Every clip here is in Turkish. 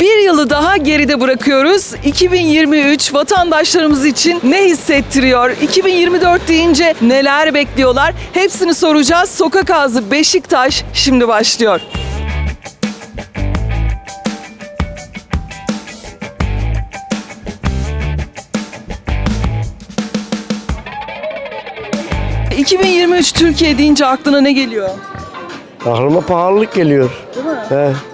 Bir yılı daha geride bırakıyoruz. 2023 vatandaşlarımız için ne hissettiriyor? 2024 deyince neler bekliyorlar? Hepsini soracağız. Sokak Ağzı Beşiktaş şimdi başlıyor. ...2023 Türkiye deyince aklına ne geliyor? Aklıma pahalılık geliyor. Değil mi? He.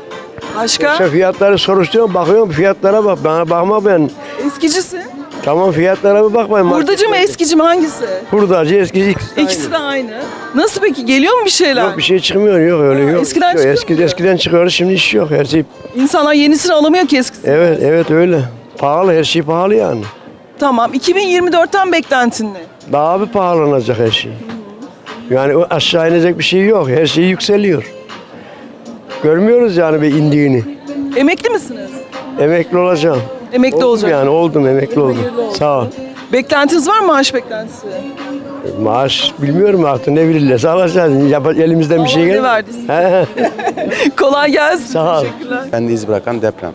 Başka? İşte fiyatları soruşturuyorum, bakıyorum fiyatlara bak. Bana bakma ben. Eskicisi? Tamam fiyatlara bir bakmayın. Hurdacı mı eskici mi hangisi? Hurdacı, eskici ikisi, İkisi de aynı. Nasıl peki geliyor mu bir şeyler? Yok bir şey çıkmıyor, yok öyle Ha, yok. eskiden Yok, çıkıyor eski, muydu? eskiden çıkıyordu, şimdi iş yok. Her şey, İnsanlar yenisini alamıyor ki eskisi. evet, evet öyle. Pahalı, her şey pahalı yani. Tamam 2024'ten beklentin ne? Daha bir pahalanacak her şey. Yani o aşağı inecek bir şey yok. Her şey yükseliyor. Görmüyoruz yani bir indiğini. Emekli misiniz? Emekli olacağım. Emekli Oldum olacak. yani oldum emekli oldum. Sağ ol. Beklentiniz var mı maaş beklentisi? Maaş bilmiyorum artık ne bilirlerse alacağız. Yap, elimizden bir şey Allah ne verdiyse. He, Kolay gelsin. Sağ ol. Teşekkürler. Bende iz bırakan deprem.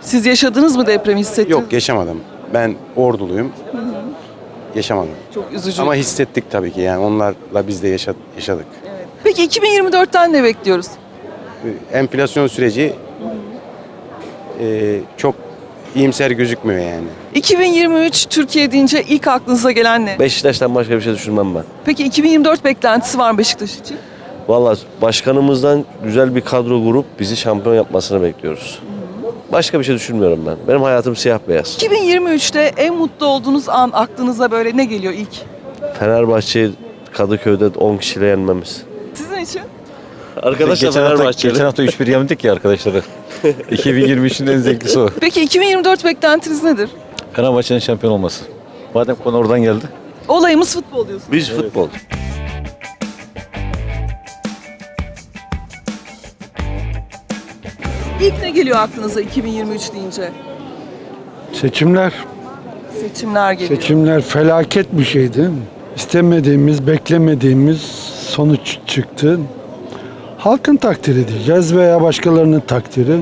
Siz yaşadınız mı depremi hissettiniz? Yok yaşamadım. Ben orduluyum. Yaşamadım. Çok üzücü. Ama hissettik tabii ki yani onlarla biz de yaşa- yaşadık. Peki 2024'ten ne bekliyoruz? Enflasyon süreci e, çok iyimser gözükmüyor yani. 2023 Türkiye deyince ilk aklınıza gelen ne? Beşiktaş'tan başka bir şey düşünmem ben. Peki 2024 beklentisi var mı Beşiktaş için? Vallahi başkanımızdan güzel bir kadro kurup bizi şampiyon yapmasını bekliyoruz. Başka bir şey düşünmüyorum ben. Benim hayatım siyah beyaz. 2023'te en mutlu olduğunuz an aklınıza böyle ne geliyor ilk? Fenerbahçe'yi Kadıköy'de 10 kişiyle yenmemiz. Sizin için? Arkadaşlar geçen hafta, Fenerbahçeli. geçen hafta 3-1 yendik ya arkadaşları. 2023'ün en zevklisi o. Peki 2024 beklentiniz nedir? Fenerbahçe'nin şampiyon olması. Madem konu oradan geldi. Olayımız futbol diyorsun. Biz futbol. İlk ne geliyor aklınıza 2023 deyince? Seçimler, Seçimler geliyor. seçimler felaket bir şeydi. İstemediğimiz, beklemediğimiz sonuç çıktı. Halkın takdir edeceğiz veya başkalarının takdiri.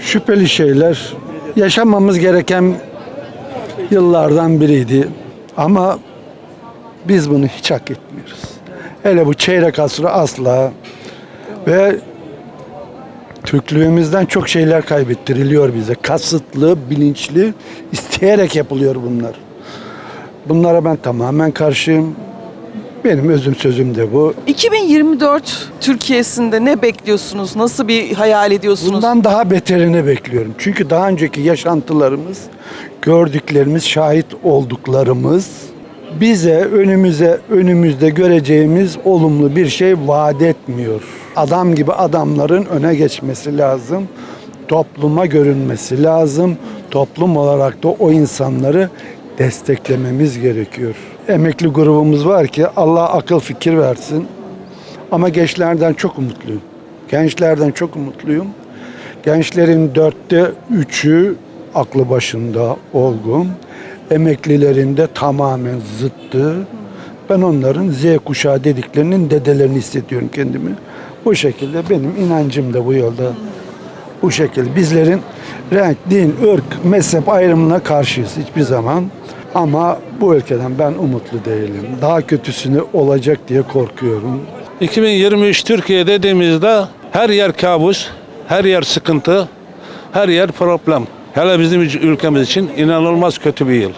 Şüpheli şeyler yaşamamız gereken yıllardan biriydi. Ama biz bunu hiç hak etmiyoruz. Hele bu çeyrek asrı asla ve Türklüğümüzden çok şeyler kaybettiriliyor bize. Kasıtlı, bilinçli, isteyerek yapılıyor bunlar. Bunlara ben tamamen karşıyım. Benim özüm sözüm de bu. 2024 Türkiye'sinde ne bekliyorsunuz? Nasıl bir hayal ediyorsunuz? Bundan daha beterini bekliyorum. Çünkü daha önceki yaşantılarımız, gördüklerimiz, şahit olduklarımız bize önümüze önümüzde göreceğimiz olumlu bir şey vaat etmiyor. Adam gibi adamların öne geçmesi lazım. Topluma görünmesi lazım. Toplum olarak da o insanları desteklememiz gerekiyor. Emekli grubumuz var ki Allah akıl fikir versin. Ama gençlerden çok umutluyum. Gençlerden çok umutluyum. Gençlerin dörtte üçü aklı başında olgun. Emeklilerin de tamamen zıttı. Ben onların Z kuşağı dediklerinin dedelerini hissediyorum kendimi. Bu şekilde benim inancım da bu yolda. Bu şekilde bizlerin renk, din, ırk, mezhep ayrımına karşıyız hiçbir zaman. Ama bu ülkeden ben umutlu değilim. Daha kötüsünü olacak diye korkuyorum. 2023 Türkiye dediğimizde her yer kabus, her yer sıkıntı, her yer problem. Hele bizim ülkemiz için inanılmaz kötü bir yıl.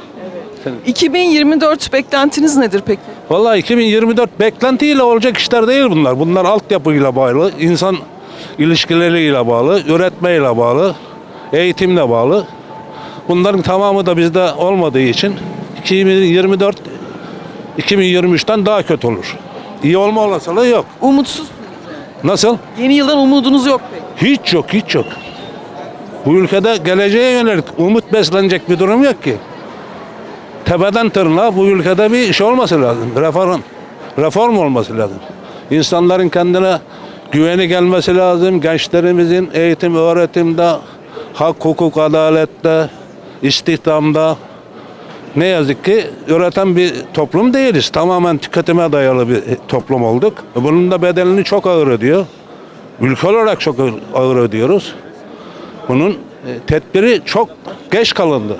2024 beklentiniz nedir peki? Vallahi 2024 beklentiyle olacak işler değil bunlar. Bunlar altyapıyla bağlı, insan ilişkileriyle bağlı, üretmeyle bağlı, eğitimle bağlı. Bunların tamamı da bizde olmadığı için 2024 2023'ten daha kötü olur. İyi olma olasılığı yok. Umutsuz. Nasıl? Yeni yıldan umudunuz yok peki. Hiç yok, hiç yok. Bu ülkede geleceğe yönelik umut beslenecek bir durum yok ki. Tepeden tırnağa bu ülkede bir iş olması lazım. Reform, reform olması lazım. İnsanların kendine güveni gelmesi lazım. Gençlerimizin eğitim, öğretimde, hak, hukuk, adalette, istihdamda ne yazık ki üreten bir toplum değiliz. Tamamen tüketime dayalı bir toplum olduk. Bunun da bedelini çok ağır ödüyor. Ülke olarak çok ağır ödüyoruz. Bunun e, tedbiri çok geç kalındı.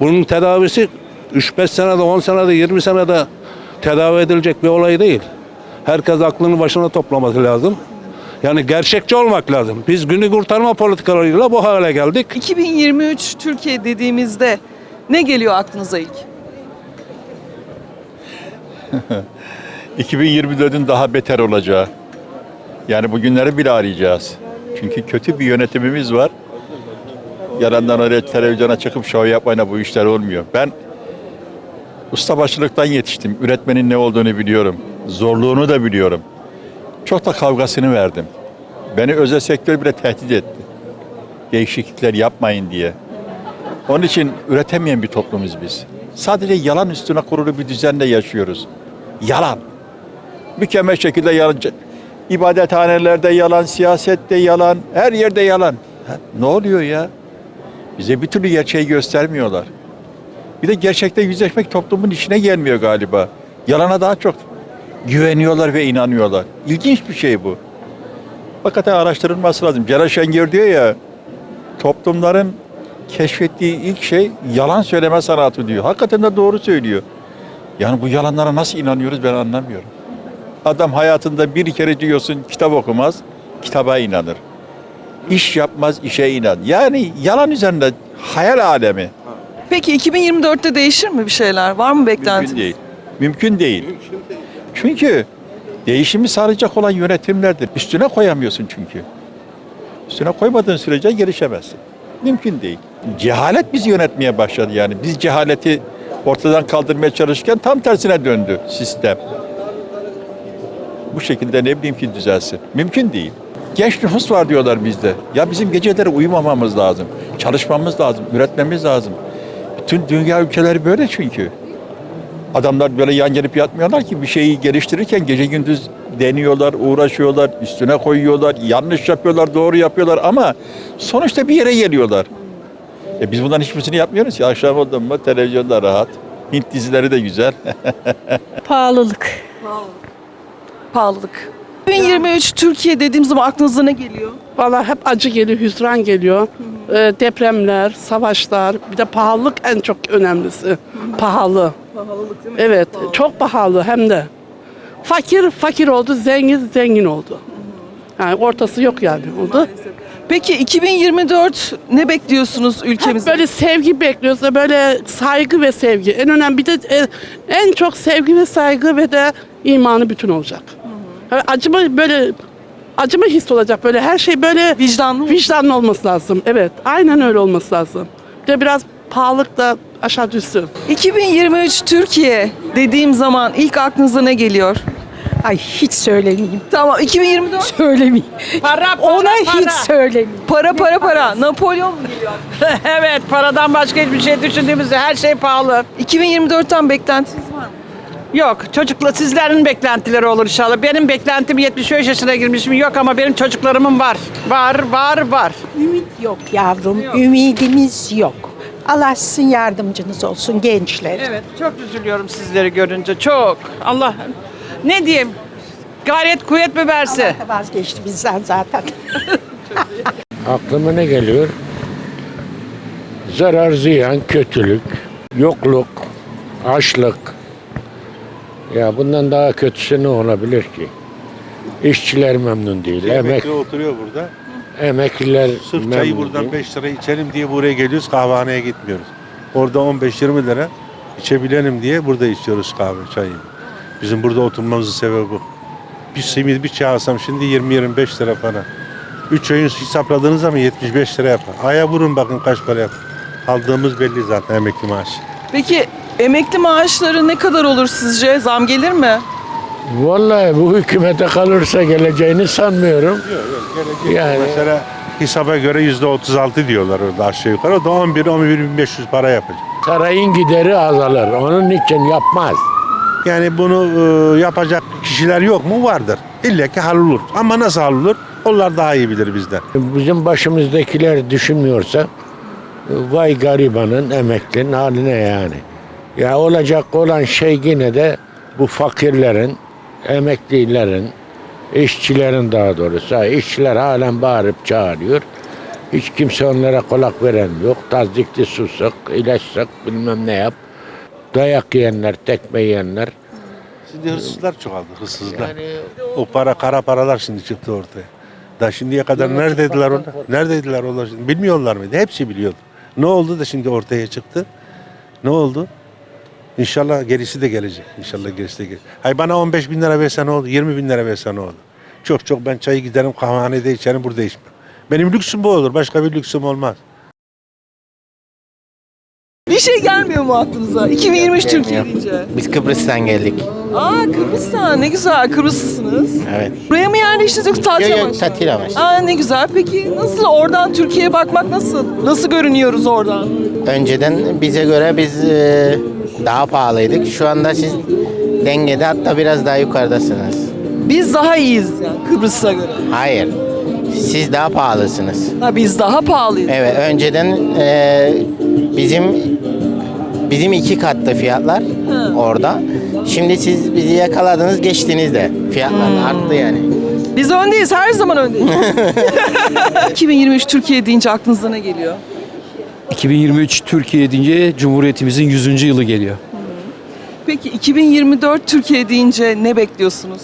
Bunun tedavisi 3-5 senede, 10 senede, 20 senede tedavi edilecek bir olay değil. Herkes aklını başına toplaması lazım. Yani gerçekçi olmak lazım. Biz günü kurtarma politikalarıyla bu hale geldik. 2023 Türkiye dediğimizde ne geliyor aklınıza ilk? 2024'ün daha beter olacağı. Yani bugünleri bile arayacağız. Çünkü kötü bir yönetimimiz var. Yalandan öyle televizyona çıkıp şov yapmayla bu işler olmuyor. Ben ustabaşılıktan yetiştim. Üretmenin ne olduğunu biliyorum. Zorluğunu da biliyorum. Çok da kavgasını verdim. Beni özel sektör bile tehdit etti. Değişiklikler yapmayın diye. Onun için üretemeyen bir toplumuz biz. Sadece yalan üstüne kurulu bir düzenle yaşıyoruz. Yalan. Mükemmel şekilde yalan. İbadethanelerde yalan, siyasette yalan, her yerde yalan. Ha, ne oluyor ya? Bize bir türlü gerçeği göstermiyorlar. Bir de gerçekte yüzleşmek toplumun işine gelmiyor galiba. Yalana daha çok güveniyorlar ve inanıyorlar. İlginç bir şey bu. Hakikaten araştırılması lazım. Celal Şengör diyor ya, toplumların keşfettiği ilk şey yalan söyleme sanatı diyor. Hakikaten de doğru söylüyor. Yani bu yalanlara nasıl inanıyoruz ben anlamıyorum. Adam hayatında bir kere diyorsun kitap okumaz, kitaba inanır. İş yapmaz, işe inan. Yani yalan üzerinde hayal alemi. Peki 2024'te değişir mi bir şeyler? Var mı beklentiniz? Mümkün değil. Mümkün değil. Çünkü değişimi sağlayacak olan yönetimlerdir. Üstüne koyamıyorsun çünkü. Üstüne koymadığın sürece gelişemezsin. Mümkün değil. Cehalet bizi yönetmeye başladı yani. Biz cehaleti ortadan kaldırmaya çalışırken tam tersine döndü sistem. Bu şekilde ne bileyim ki düzelsin. Mümkün değil. Genç nüfus var diyorlar bizde. Ya bizim geceleri uyumamamız lazım. Çalışmamız lazım, üretmemiz lazım. Bütün dünya ülkeleri böyle çünkü. Adamlar böyle yan gelip yatmıyorlar ki bir şeyi geliştirirken gece gündüz deniyorlar, uğraşıyorlar, üstüne koyuyorlar, yanlış yapıyorlar, doğru yapıyorlar ama sonuçta bir yere geliyorlar. E biz bundan hiçbirisini yapmıyoruz ya. Akşam oldu mu televizyonda rahat. Hint dizileri de güzel. Pahalılık. Pahalılık. 2023 Türkiye dediğimiz zaman aklınıza ne geliyor? Vallahi hep acı geliyor, hüsran geliyor. Ee, depremler, savaşlar, bir de pahalılık en çok önemlisi. Pahalı. Pahalılık değil Evet, çok pahalı hem de. Fakir fakir oldu, zengin zengin oldu. Yani ortası yok yani oldu. Peki 2024 ne bekliyorsunuz Hep ülkemizde? böyle sevgi bekliyoruz böyle saygı ve sevgi. En önemli bir de e, en çok sevgi ve saygı ve de imanı bütün olacak. Acıma böyle acıma his olacak böyle her şey böyle Vicdanlı mı? vicdanlı olması lazım. Evet, aynen öyle olması lazım. Bir de biraz pahalılık da aşağı düşsün. 2023 Türkiye dediğim zaman ilk aklınıza ne geliyor? Ay hiç söylemeyeyim. Tamam 2024 Söylemeyeyim. Para, Ona hiç söylemeyeyim. para para para Napolyon mu geliyor? evet, paradan başka hiçbir şey düşündüğümüzde her şey pahalı. 2024'ten beklentiniz? Yok, çocukla sizlerin beklentileri olur inşallah. Benim beklentim 75 yaşına girmişim yok ama benim çocuklarımın var. Var, var, var. Ümit yok yavrum. Ümidimiz yok. Allah sizin yardımcınız olsun gençler. Evet, çok üzülüyorum sizleri görünce. Çok. Allah ne diyeyim? Gayret kuvvet mi versin? Allah da vazgeçti bizden zaten. Aklıma ne geliyor? Zarar, ziyan, kötülük, yokluk, açlık. Ya bundan daha kötüsü ne olabilir ki? İşçiler memnun değil. Emek, Emekli oturuyor burada. emekliler Sırf memnun çayı buradan değil. 5 lira içelim diye buraya geliyoruz. Kahvehaneye gitmiyoruz. Orada 15-20 lira içebilelim diye burada içiyoruz kahve çayı. Bizim burada oturmamızın sebebi bu. Bir simit bir çay alsam şimdi 20-25 lira para. 3 öğün hesapladığınız zaman 75 lira yapar. Aya vurun bakın kaç para yapar. Aldığımız belli zaten emekli maaşı. Peki emekli maaşları ne kadar olur sizce? Zam gelir mi? Vallahi bu hükümete kalırsa geleceğini sanmıyorum. Yani Mesela hesaba göre %36 diyorlar orada aşağı yukarı. O da 11-11.500 para yapacak. sarayın gideri azalır. Onun için yapmaz. Yani bunu e, yapacak kişiler yok mu? Vardır. İlla ki hallolur. Ama nasıl hallolur? Onlar daha iyi bilir bizden. Bizim başımızdakiler düşünmüyorsa vay garibanın, emeklinin haline yani. Ya olacak olan şey yine de bu fakirlerin, emeklilerin, işçilerin daha doğrusu. İşçiler halen bağırıp çağırıyor. Hiç kimse onlara kulak veren yok. Tazdikli su sık, ilaç sık, bilmem ne yap. Dayak yiyenler, tekme yiyenler. Şimdi hırsızlar çoğaldı, hırsızlar. Yani O para, kara paralar şimdi çıktı ortaya. Da şimdiye kadar neredeydiler onlar? Neredeydiler onlar? Bilmiyorlar mıydı? Hepsi biliyordu. Ne oldu da şimdi ortaya çıktı? Ne oldu? İnşallah gerisi de gelecek. İnşallah gerisi de gelecek. Hay bana 15 bin lira verse ne oldu? 20 bin lira verse ne oldu? Çok çok ben çayı giderim kahvehanede içerim burada içmem. Benim lüksüm bu olur. Başka bir lüksüm olmaz. Bir şey gelmiyor mu aklınıza? 2023 Türkiye deyince. Biz Kıbrıs'tan geldik. Aa Kıbrıs'tan ne güzel Kıbrıslısınız. Evet. Buraya mı yerleştiniz yoksa tatil Yok yok amaçlı? tatil amaçlı. Aa ne güzel. Peki nasıl oradan Türkiye'ye bakmak nasıl? Nasıl görünüyoruz oradan? Önceden bize göre biz e, daha pahalıydık. Şu anda siz dengede hatta biraz daha yukarıdasınız. Biz daha iyiyiz yani Kıbrıs'a göre. Hayır. Siz daha pahalısınız. Ha biz daha pahalıyız. Evet önceden e, bizim bizim iki katlı fiyatlar orada. Şimdi siz bizi yakaladınız geçtiniz de. Fiyatlar arttı yani. Biz öndeyiz, her zaman öndeyiz. 2023 Türkiye deyince aklınıza ne geliyor? 2023 Türkiye deyince Cumhuriyetimizin 100. yılı geliyor. Peki 2024 Türkiye deyince ne bekliyorsunuz?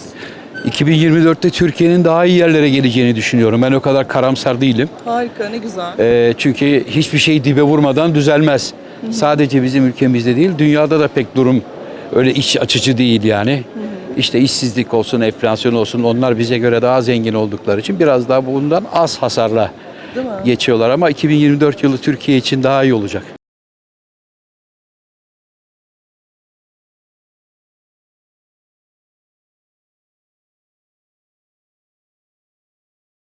2024'te Türkiye'nin daha iyi yerlere geleceğini düşünüyorum. Ben o kadar karamsar değilim. Harika, ne güzel. Ee, çünkü hiçbir şey dibe vurmadan düzelmez. Sadece bizim ülkemizde değil, dünyada da pek durum öyle iç açıcı değil yani. İşte işsizlik olsun, enflasyon olsun onlar bize göre daha zengin oldukları için biraz daha bundan az hasarla Değil mi? geçiyorlar ama 2024 yılı Türkiye için daha iyi olacak.